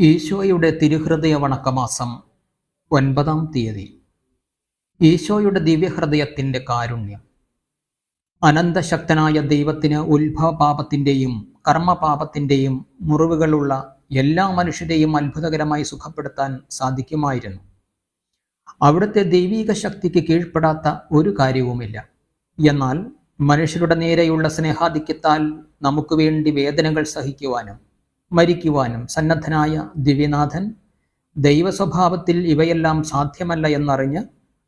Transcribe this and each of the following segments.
ഈശോയുടെ തിരുഹൃദയ വണക്കമാസം ഒൻപതാം തീയതി. ഈശോയുടെ ദിവ്യഹൃദയത്തിന്റെ കാരുണ്യം. അനന്തശക്തനായ ദൈവത്തിന് ഉത്ഭവപാപത്തിന്റെയും കർമ്മപാപത്തിന്റെയും മുറിവുകളുള്ള എല്ലാ മനുഷ്യരെയും അത്ഭുതകരമായി സുഖപ്പെടുത്താൻ സാധിക്കുമായിരുന്നു. അവിടുത്തെ ദൈവീക ശക്തിക്ക് കീഴ്പ്പെടാത്ത ഒരു കാര്യവുമില്ല. എന്നാൽ മനുഷ്യരുടെ നേരെയുള്ള സ്നേഹാധിക്യത്താൽ നമുക്ക് വേണ്ടി വേദനകൾ സഹിക്കുവാനും മരിക്കുവാനും സന്നദ്ധനായ ദിവ്യനാഥൻ ദൈവസ്വഭാവത്തിൽ ഇവയെല്ലാം സാധ്യമല്ല എന്നറിഞ്ഞ്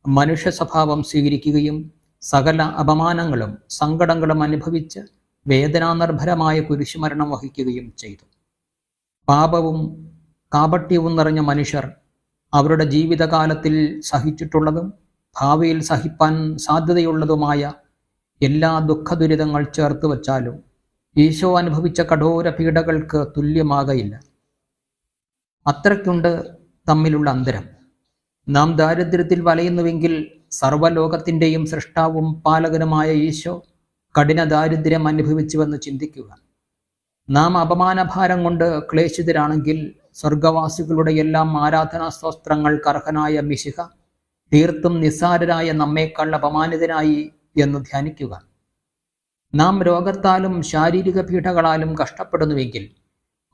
മനുഷ്യ സ്വഭാവം സ്വീകരിക്കുകയും സകല അപമാനങ്ങളും സങ്കടങ്ങളും അനുഭവിച്ച് വേദനാനിർഭരമായ കുരിശുമരണം വഹിക്കുകയും ചെയ്തു. പാപവും കാപട്യവും നിറഞ്ഞ മനുഷ്യർ അവരുടെ ജീവിതകാലത്തിൽ സഹിച്ചിട്ടുള്ളതും ഭാവിയിൽ സഹിപ്പാൻ സാധ്യതയുള്ളതുമായ എല്ലാ ദുഃഖദുരിതങ്ങൾ ചേർത്ത് വച്ചാലും ഈശോ അനുഭവിച്ച കഠോര പീഡകൾക്ക് തുല്യമാകയില്ല. അത്രയ്ക്കുണ്ട് തമ്മിലുള്ള അന്തരം. നാം ദാരിദ്ര്യത്തിൽ വലയുന്നുവെങ്കിൽ സർവലോകത്തിന്റെയും സൃഷ്ടാവും പാലകനുമായ ഈശോ കഠിന ദാരിദ്ര്യം അനുഭവിച്ചുവെന്ന് ചിന്തിക്കുക. നാം അപമാനഭാരം കൊണ്ട് ക്ലേശിതരാണെങ്കിൽ സ്വർഗവാസികളുടെ എല്ലാം ആരാധനാ സ്തോത്രങ്ങൾക്ക് അർഹനായ മിശിഹ തീർത്തും നിസ്സാരരായ നമ്മേക്കാൾ അപമാനിതനായി എന്ന് ധ്യാനിക്കുക. നാം രോഗത്താലും ശാരീരിക പീഠകളാലും കഷ്ടപ്പെടുന്നുവെങ്കിൽ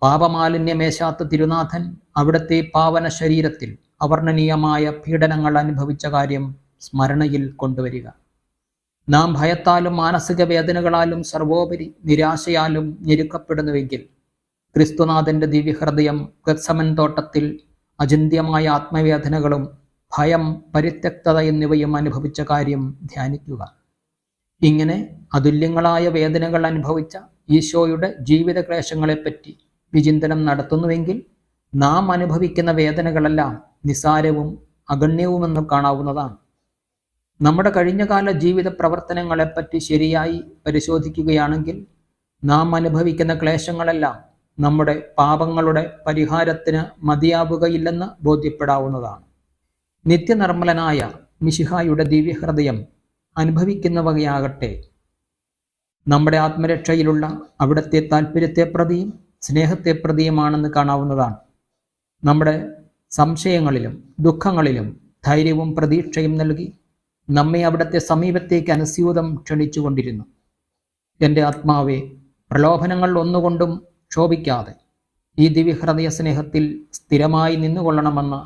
പാപമാലിന്യമേശാത്ത തിരുനാഥൻ അവിടുത്തെ പാവന ശരീരത്തിൽ അവർണനീയമായ പീഡനങ്ങൾ അനുഭവിച്ച കാര്യം സ്മരണയിൽ കൊണ്ടുവരിക. നാം ഭയത്താലും മാനസിക വേദനകളാലും സർവോപരി നിരാശയാലും ഞെരുക്കപ്പെടുന്നുവെങ്കിൽ ക്രിസ്തുനാഥന്റെ ദിവ്യഹൃദയം ഗത്സമൻ തോട്ടത്തിൽ അചിന്ത്യമായ ആത്മവേദനകളും ഭയം പരിത്യക്തത എന്നിവയും അനുഭവിച്ച കാര്യം ധ്യാനിക്കുക. ഇങ്ങനെ അതുല്യങ്ങളായ വേദനകൾ അനുഭവിച്ച ഈശോയുടെ ജീവിത ക്ലേശങ്ങളെപ്പറ്റി വിചിന്തനം നടത്തുന്നുവെങ്കിൽ നാം അനുഭവിക്കുന്ന വേദനകളെല്ലാം നിസാരവും അഗണ്യവുമെന്ന് കാണാവുന്നതാണ്. നമ്മുടെ കഴിഞ്ഞകാല ജീവിത പ്രവർത്തനങ്ങളെപ്പറ്റി ശരിയായി പരിശോധിക്കുകയാണെങ്കിൽ നാം അനുഭവിക്കുന്ന ക്ലേശങ്ങളെല്ലാം നമ്മുടെ പാപങ്ങളുടെ പരിഹാരത്തിന് മതിയാവുകയില്ലെന്ന് ബോധ്യപ്പെടാവുന്നതാണ്. നിത്യനിർമ്മലനായ മിശിഹായുടെ ദിവ്യഹൃദയം അനുഭവിക്കുന്നവയാകട്ടെ നമ്മുടെ ആത്മരക്ഷയിലുള്ള അവിടുത്തെ താല്പര്യത്തെ പ്രതിയും സ്നേഹത്തെ പ്രതിയുമാണെന്ന് കാണാവുന്നതാണ്. നമ്മുടെ സംശയങ്ങളിലും ദുഃഖങ്ങളിലും ധൈര്യവും പ്രതീക്ഷയും നൽകി നമ്മെ അവിടുത്തെ സമീപത്തേക്ക് അനുസ്യൂതം ക്ഷണിച്ചുകൊണ്ടിരുന്നു. എന്റെ ആത്മാവെ പ്രലോഭനങ്ങൾ ഒന്നുകൊണ്ടും ക്ഷോഭിക്കാതെ ഈ ദിവ്യഹൃദയ സ്നേഹത്തിൽ സ്ഥിരമായി നിന്നുകൊള്ളണമെന്ന്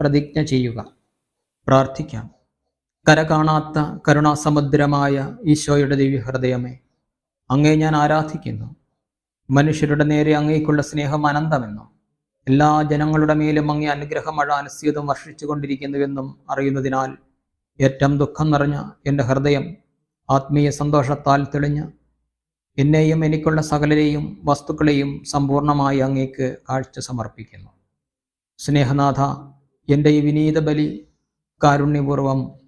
പ്രതിജ്ഞ ചെയ്യുക. പ്രാർത്ഥിക്കാം. കര കാണാത്ത കരുണാസമുദ്രമായ ഈശോയുടെ ദിവ്യഹൃദയമേ അങ്ങേ ഞാൻ ആരാധിക്കുന്നു. മനുഷ്യരുടെ നേരെ അങ്ങേക്കുള്ള സ്നേഹം അനന്തമെന്നും എല്ലാ ജനങ്ങളുടെ മേലും അങ്ങേ അനുഗ്രഹമഴ വർഷിച്ചു വർഷിച്ചുകൊണ്ടിരിക്കുന്നുവെന്നും അറിയുന്നതിനാൽ ഏറ്റവും ദുഃഖം നിറഞ്ഞ എന്റെ ഹൃദയം ആത്മീയ സന്തോഷത്താൽ തെളിഞ്ഞ് എന്നെയും എനിക്കുള്ള സകലരെയും വസ്തുക്കളെയും സമ്പൂർണമായി അങ്ങേക്ക് കാഴ്ച സമർപ്പിക്കുന്നു. സ്നേഹനാഥ എന്റെ ഈ വിനീത ബലി കാരുണ്യപൂർവം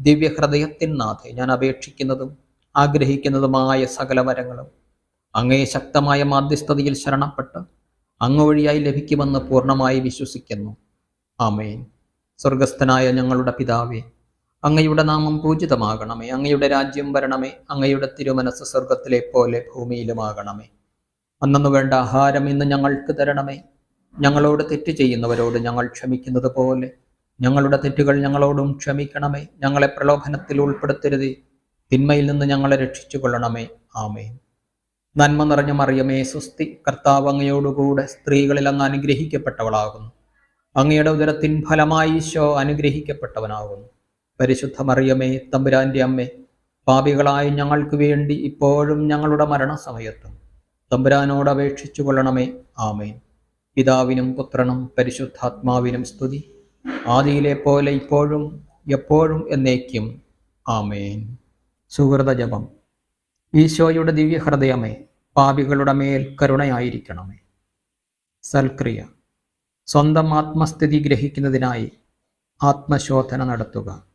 ദിവ്യഹൃദയത്തിൻ നാഥെ ഞാൻ അപേക്ഷിക്കുന്നതും ആഗ്രഹിക്കുന്നതുമായ സകല വരങ്ങളും അങ്ങേ ശക്തമായ മാധ്യസ്ഥതയിൽ ശരണപ്പെട്ട് അങ്ങ് വഴിയായി ലഭിക്കുമെന്ന് പൂർണമായി വിശ്വസിക്കുന്നു. ആമേൻ. സ്വർഗസ്ഥനായ ഞങ്ങളുടെ പിതാവേ അങ്ങയുടെ നാമം പൂജിതമാകണമേ. അങ്ങയുടെ രാജ്യം വരണമേ. അങ്ങയുടെ തിരുമനസ് സ്വർഗത്തിലെ പോലെ ഭൂമിയിലുമാകണമേ. അന്നു വേണ്ട ആഹാരം ഇന്ന് ഞങ്ങൾക്ക് തരണമേ. ഞങ്ങളോട് തെറ്റ് ചെയ്യുന്നവരോട് ഞങ്ങൾ ക്ഷമിക്കുന്നത് പോലെ ഞങ്ങളുടെ തെറ്റുകൾ ഞങ്ങളോടും ക്ഷമിക്കണമേ. ഞങ്ങളെ പ്രലോഭനത്തിൽ ഉൾപ്പെടുത്തരുതേ. തിന്മയിൽ നിന്ന് ഞങ്ങളെ രക്ഷിച്ചു കൊള്ളണമേ ആമേ നന്മ നിറഞ്ഞ മറിയമേ സുസ്തി കർത്താവ് അങ്ങയോടുകൂടെ സ്ത്രീകളിൽ അങ്ങ് അനുഗ്രഹിക്കപ്പെട്ടവളാകുന്നു. അങ്ങയുടെ ഉദരത്തിൻ ഫലമായി ഈശോ അനുഗ്രഹിക്കപ്പെട്ടവനാകുന്നു. പരിശുദ്ധ മറിയമേ തമ്പുരാന്റെ അമ്മേ പാപികളായ ഞങ്ങൾക്ക് വേണ്ടി ഇപ്പോഴും ഞങ്ങളുടെ മരണസമയത്തും തമ്പുരാനോട് അപേക്ഷിച്ചു കൊള്ളണമേ ആമേൻ. പിതാവിനും പുത്രനും പരിശുദ്ധാത്മാവിനും സ്തുതി. ആദിയിലെ പോലെ ഇപ്പോഴും എപ്പോഴും എന്നേക്കും. ആമേൻ. സുഹൃത ജപം. ഈശോയുടെ ദിവ്യഹൃദയമേ പാപികളുടെ മേൽ കരുണയായിരിക്കണമേ. സൽക്രിയ. സ്വന്തം ആത്മസ്ഥിതി ഗ്രഹിക്കുന്നതിനായി ആത്മശോധന നടത്തുക.